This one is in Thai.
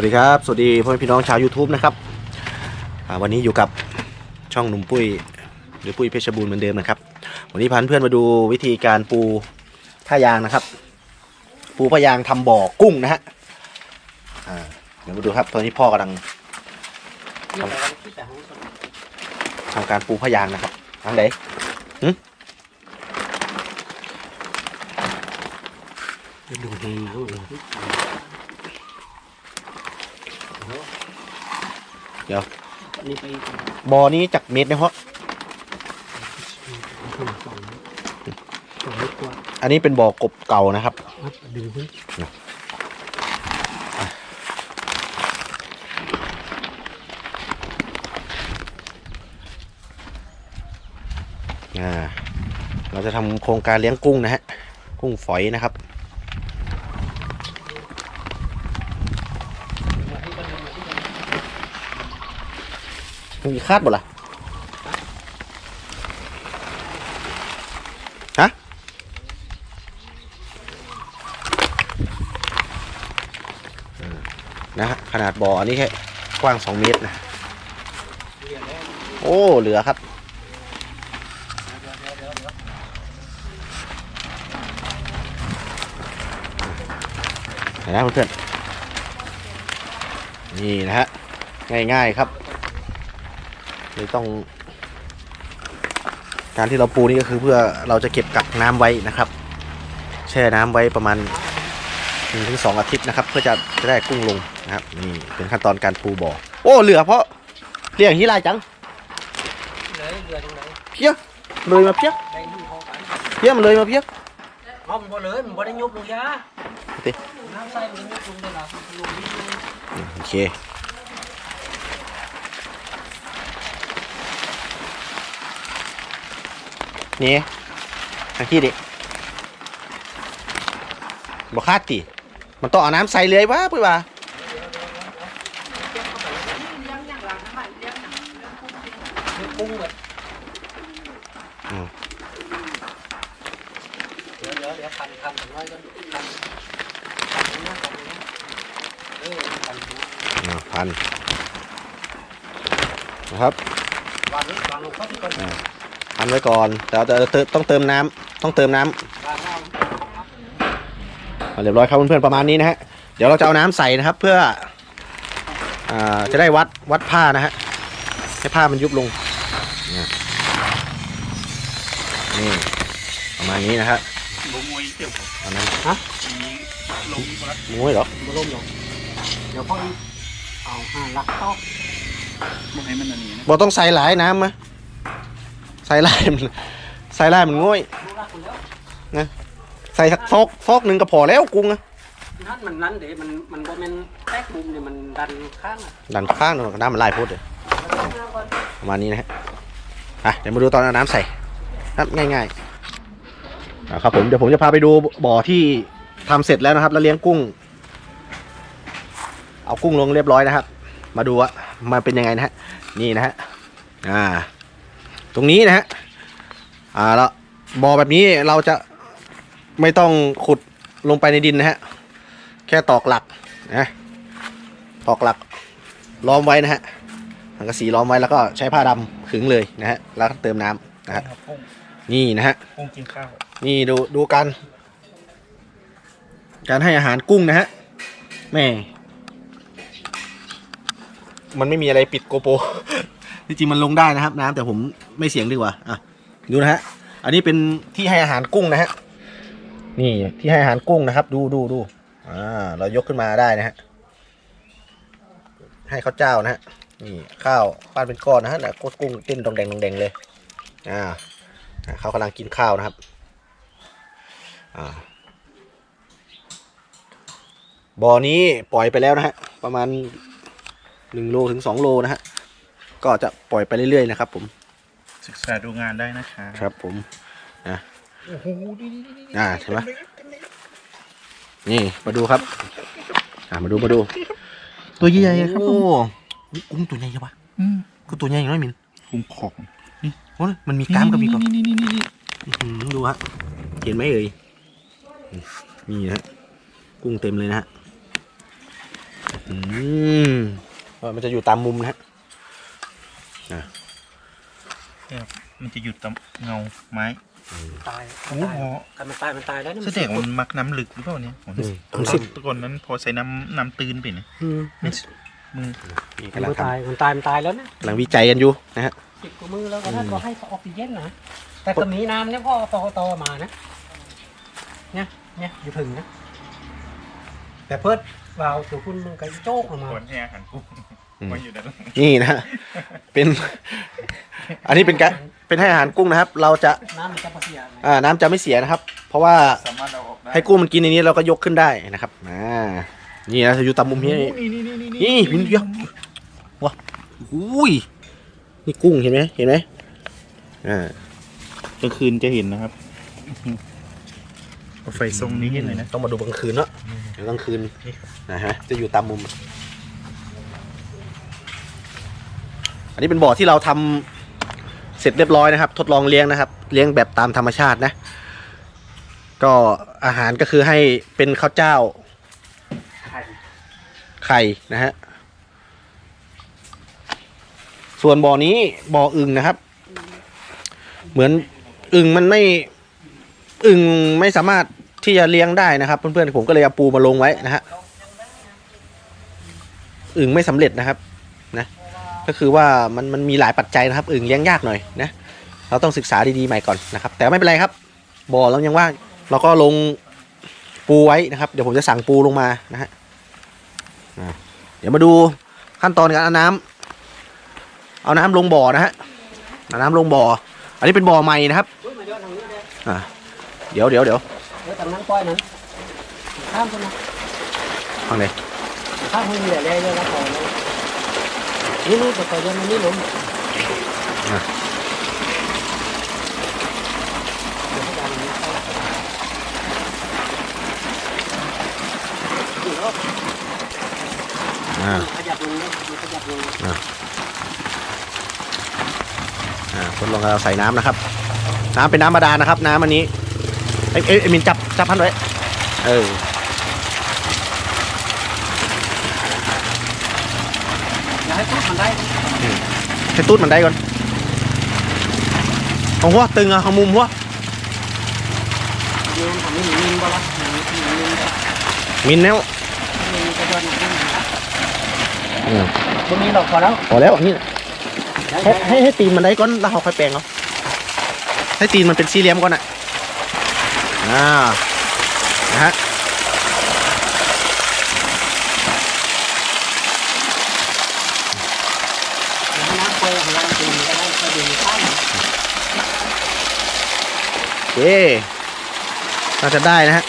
วัสดีครับ สวัสดีพ่อแม่พี่น้องชาว YouTube นะครับวันนี้อยู่กับช่องหนุ่มปุ้ยหรือปุ้ยเพชรบูรณ์เหมือนเดิมนะครับ วันนี้พาเพื่อนมาดูวิธีการปูผ้ายางนะครับ ปูผ้ายางทำบ่อกุ้งนะฮะเดี๋ยวมาดูครับตอนนี้พ่อกำลังทำการปูผ้ายางนะครับทางไหนหึดูดีดูดีเดี๋ยวนี่ไปบ่อนี้จากเมตรนะเพราะสองสองสองเล็กกว่าอันนี้เป็นบ่อกบเก่านะครับครับดึงขึ้นอ่าเราจะทำโครงการเลี้ยงกุ้งนะฮะ กุ้งฝอยนะครับ มีคาดบ่ล่ะฮะนะฮะขนาดบ่ออันนี้แค่กว้าง2เมตรนะโอ้เหลือครับเห็นไหมเพื่อนๆนี่นะฮะ ง่ายๆครับ ไม่ต้อง การที่เราปูนี่ก็คือเพื่อเราจะเก็บกักน้ำไว้นะครับ แช่น้ำไว้ประมาณหนึ่งถึงสองอาทิตย์นะครับ เพื่อจะจะได้กุ้งลงนะครับนี่เป็นขั้นตอนการปูบ่อโอ้เหลือเพราะเรียกอย่างนี้ลายจังเลยเรือตรงไหนเพี้ยเลยมาเพี้ยได้ที่ห้องกันเพี้ยมันเลยมาเพี้ยห้องบ่เลยมันบ่ได้ยุบลงยาติน้ำใส่มันยุบลงได้หรอลงนิดนึงโอเค นี่ทางที่ดิบอกคาดติ มันต้องเอาน้ำใส่เลยวะปุ้ยวะปุ้งแบบเดี๋ยวเดี๋ยวพันพันถึงร้อยก็พันพันนะพันนะเออพันนนะครับวางวางลงเข้าที่ก่อน พันไว้ก่อนแต่แต่แต่ต้องเติมน้ำต้องเติมน้ำวางเอาอ่าเรียบร้อยครับเพื่อนๆประมาณนี้นะฮะเดี๋ยวเราจะเอาน้ำใส่นะครับ เพื่ออ่าจะได้วัดวัดผ้านะฮะให้ผ้ามันยุบลงนะนี่ประมาณนี้นะฮะลงมวยเกี่ยวกับอันนั้นชีลงมาแล้วมุ้ยเหรอบ่ล่มหรอกเดี๋ยวพ่อเอาห้าลักต๊อกมันให้มันอันนี้นะบอต้องใส่หลายน้ำมะ ใส่หลายมันใส่หลายมันง่อยดูรักคนแล้วใส่สักซอกซอกหนึ่งก็พอแล้วกุ้งอะนั่นมันนั้นเดี๋ยวมันมันบ่แม่นแตกมุมเนี่ยมันดันข้างอะดันข้างหนึ่งน้ำมันไล่พุดเลยประมาณนี้นะฮะอะเดี๋ยวมาดูตอนเอาน้ำใส่ครับง่ายๆอะครับผมเดี๋ยวผมจะพาไปดูบ่อที่ทำเสร็จแล้วนะครับ แล้วเลี้ยงกุ้ง เอากุ้งลงเรียบร้อยนะครับ มาดูว่ามันเป็นยังไงนะฮะนี่นะฮะอ่า ตรงนี้นะฮะอ่าแล้วบ่อแบบนี้เราจะไม่ต้องขุดลงไปในดินนะฮะแค่ตอกหลักนะตอกหลักล้อมไว้นะฮะสังกะสีล้อมไว้แล้วก็ใช้ผ้าดำขึงเลยนะฮะแล้วก็เติมน้ำนะฮะกุ้งนี่นะฮะ กุ้งกินข้าวนี่ดูดูการการให้อาหารกุ้งนะฮะแม่มันไม่มีอะไรปิดโกโปร ที่จริงมันลงได้นะครับ น้ำแต่ผม ไม่เสียงดีกว่าอะดูนะฮะอันนี้เป็นที่ให้อาหารกุ้งนะฮะนี่ที่ให้อาหารกุ้งนะครับ ดูดูดูอ่าเรายกขึ้นมาได้นะฮะให้ข้าวเจ้านะฮะนี่ข้าวปั้นเป็นก้อนนะฮะแล้วกุ้งเต้นดองแดงดองแดงเลยอ่าอ่าเขากำลังกินข้าวนะครับอ่าบ่อนี้ปล่อยไปแล้วนะฮะประมาณหนึ่งโลถึงสองโลนะฮะก็จะปล่อยไปเรื่อยๆนะครับผม ศึกษาดูงานได้นะคะครับผมโอ้โหดีดีดีอ่าเห็นไหมนี่มาดูครับ อ่ามาดูมาดู ตัวใหญ่ๆครับโอ้นี่กุ้งตัวใหญ่จังวะอืมก็ตัวใหญ่อย่างน้อยมินกุ้งของโอ้ยมันมีกล้ามกับมีกรอบนี่นี่นี่นี่อื้อหือดูฮะเห็นไหมเอ่ยนี่นะฮะกุ้งเต็มเลยนะฮะอืมเออมันจะอยู่ตามมุมนะฮะ เนี่ยครับ มันจะหยุดตามเงาไม้ตายโอ้มันโหตายกันมันตายมันตายแล้วนี่แสดงว่ามันมักน้ำลึกหรือเปล่าเนี่ยอืมตอนตะกอนนั้นพอใส่น้ำน้ำตื้นไปนะอืมนี่มือนี่มันกำลังทตายมันตายมันตายแล้วนะำกำลังวิจัยกันอยู่นะฮะสิบกว่ามือแล้วก็นั่นก็ให้ออกซิเจนนะแต่ก็มีน้ำเนี่ยพ่อตอตอมานะเนี่ยเนี่ยอยู่ถึงนะแต่เพิดวาวตัวคุณมันก็โจกออกมาก่อนให้อาหารกุ้งอื มมาอยู่ด้านหลังนี่นะฮะเป็น อันนี้เป็นการเป็นให้อาหารกุ้งนะครับ เราจะน้ำมันจะปะเสียไงอ่าน้ำจะไม่เสียนะครับ เพราะว่าสามารถเอาออกได้ให้กุ้งมันกินในนี้เราก็ยกขึ้นได้นะครับอ่านี่นะอยู่ตามมุมนี้ นี่นี่นี่นี่นี่พินเดียวว้าอุ้ยนี่กุ้งเห็นไหมเห็นไหมอ่ากลางคืนจะเห็นนะครับเอาไฟทรงนี้เลยนะ ต้องมาดูกลางคืนเนาะเดี๋ยวกลางคืนนะฮะจะอยู่ตามมุม อันนี้เป็นบ่อที่เราทำเสร็จเรียบร้อยนะครับ ทดลองเลี้ยงนะครับ เลี้ยงแบบตามธรรมชาตินะ ก็อาหารก็คือให้เป็นข้าวเจ้า ไข่นะฮะส่วนบ่อนี้บ่ออึ่งนะครับ เหมือนอึ่งมันไม่อึ่งไม่สามารถที่จะเลี้ยงได้นะครับเพื่อนๆผมก็เลยเอาปูมาลงไว้นะฮะอึ่งไม่สำเร็จนะครับ นะ ก็คือว่ามันมันมีหลายปัจจัยนะครับอึ่งเลี้ยงยากหน่อยนะเราต้องศึกษาดีๆใหม่ก่อนนะครับ แต่ไม่เป็นไรครับบ่อเรายังว่างเราก็ลงปูไว้นะครับ เดี๋ยวผมจะสั่งปูลงมานะฮะเดี๋ยวมาดูขั้นตอนการเอาน้ำเอาน้ำลงบ่อนะฮะเอาน้ำลงบ่อ อันนี้เป็นบ่อใหม่นะครับอุ้ยมาเยอะทางนี้เลยอ่าเดี๋ยวเดี๋ยวเดี๋ยวเดี๋ยวทางนั้นปล่อยนั้นข้ามไปนะฟังเลยข้ามไปนี่แหละเลยเลยแล้วปล่อยเลย นี่นู่แต่ปล่อยเดินมานี่หลุมเดี๋ยวให้ดันนี้เข้าอยู่ล้วอ่าขยับลงเลยมันขยับลงอ่าทดลองเราใส่น้ำนะครับ น้ำเป็นน้ำบาดาลนะครับ น้ำอันนี้เอ้ยเอ้ยเอ้ยมินจับจับพันไว้ เออ อย่า ให้ตุ๊ดมันได้ให้ตูดมันได้ก่อนเอาหัวตึงอะเอามุมหัวเดี๋ยวทำให้หนีมินบ่ละหนีมินมินบ่มินแนวมินก็โดนหนักนั่นนะอืมตรงนี้เราพอแล้วพอแล้วอันนี้ให้ให้ให้ให้ตีนมันได้ก่อนแล้วเราค่อยแปลงเอาให้ตีนมันเป็นสี่เหลี่ยมก่อนอะอ่านะฮะ น้ำเปล่าของเราตีนก็ได้ก็ดีข้าง โอ เคน่าจะได้นะฮะ